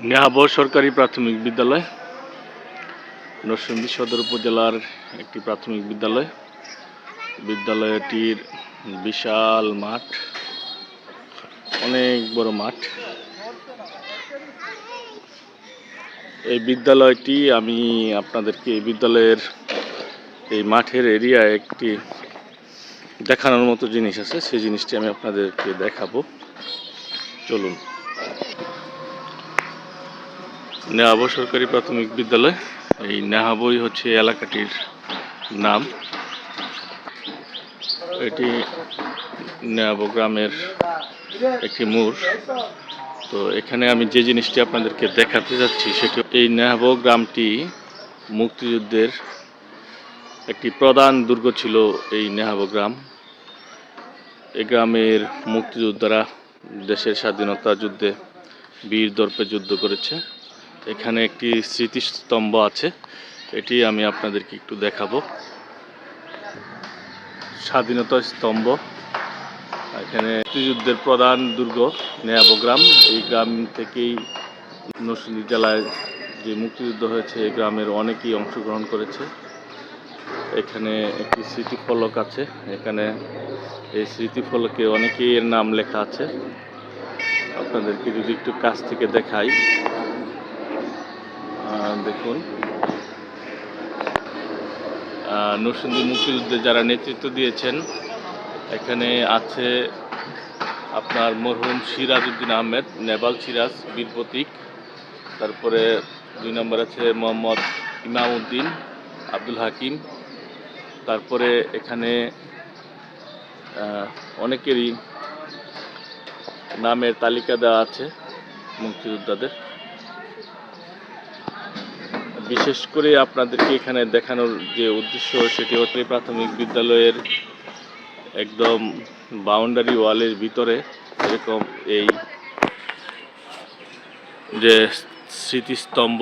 নেহাব সরকারি প্রাথমিক বিদ্যালয়, নরসিংদী সদর উপজেলার একটি প্রাথমিক বিদ্যালয়। বিদ্যালয়টির বিশাল মাঠ, অনেক বড় মাঠ। এই বিদ্যালয়টি আমি আপনাদেরকে এই বিদ্যালয়ের এই মাঠের এরিয়ায় একটি দেখানোর মতো জিনিস আছে, সেই জিনিসটি আমি আপনাদেরকে দেখাবো। চলুন। নেহাব সরকারি প্রাথমিক বিদ্যালয়। এই নেহাবই হচ্ছে এলাকাটির নাম। এটি নেহাব গ্রামের একটি মোড়। তো এখানে আমি যে জিনিসটি আপনাদেরকে দেখাতে যাচ্ছি, সেটি এই নেহাব গ্রামটি মুক্তিযুদ্ধের একটি প্রধান দুর্গ ছিল এই নেহাব গ্রাম। এই গ্রামের মুক্তিযোদ্ধারা দেশের স্বাধীনতা যুদ্ধে বীর দর্পে যুদ্ধ করেছে। এখানে একটি স্মৃতিস্তম্ভ আছে। এটি আমি আপনাদেরকে একটু দেখাবো। স্বাধীনতা স্তম্ভ। এখানে মুক্তিযুদ্ধের প্রধান দুর্গ নেয়াব গ্রাম এই গ্রাম থেকেই নরসিংদী জেলায় যে মুক্তিযুদ্ধ হয়েছে, এই গ্রামের অনেকেই অংশগ্রহণ করেছে। এখানে একটি স্মৃতিফলক আছে। এখানে এই স্মৃতিফলকে অনেকেই এর নাম লেখা আছে। আপনাদেরকে যদি একটু কাছ থেকে দেখাই। আহ, দেখুন। নরসিংদী মুক্তিযুদ্ধে যারা নেতৃত্ব দিয়েছেন এখানে আছে আপনার মরহুম সিরাজ উদ্দিন আহমেদ নেবাল সিরাজ বীর প্রতীক। তারপরে দুই নম্বর আছে মোহাম্মদ ইমাম উদ্দিন আব্দুল হাকিম। তারপরে এখানে অনেকেরই নামের তালিকা দেওয়া আছে মুক্তিযোদ্ধাদের। বিশেষ করে আপনাদেরকে এখানে দেখানোর যে উদ্দেশ্য সেটি হচ্ছে প্রাথমিক বিদ্যালয়ের একদম বাউন্ডারি ওয়ালের ভিতরে এরকম এই যে স্মৃতিস্তম্ভ,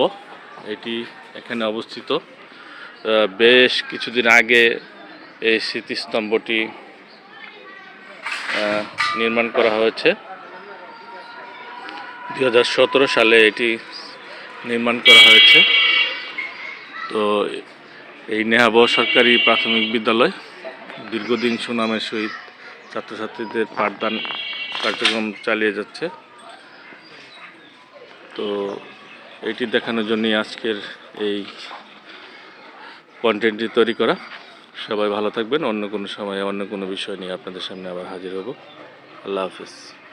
এটি এখানে অবস্থিত। বেশ কিছুদিন আগে এই স্মৃতিস্তম্ভটি নির্মাণ করা হয়েছে। দু হাজার সতেরো সালে এটি নির্মাণ করা হয়েছে। তো এই নেহাব সরকারি প্রাথমিক বিদ্যালয় দীর্ঘদিন সুনামের সহিত ছাত্রছাত্রীদের পাঠদান কার্যক্রম চালিয়ে যাচ্ছে। তো এটি দেখানোর জন্যই আজকের এই কন্টেন্টটি তৈরি করা। সবাই ভালো থাকবেন। অন্য কোনো সময়ে অন্য কোনো বিষয় নিয়ে আপনাদের সামনে আবার হাজির হব। আল্লাহ হাফিজ।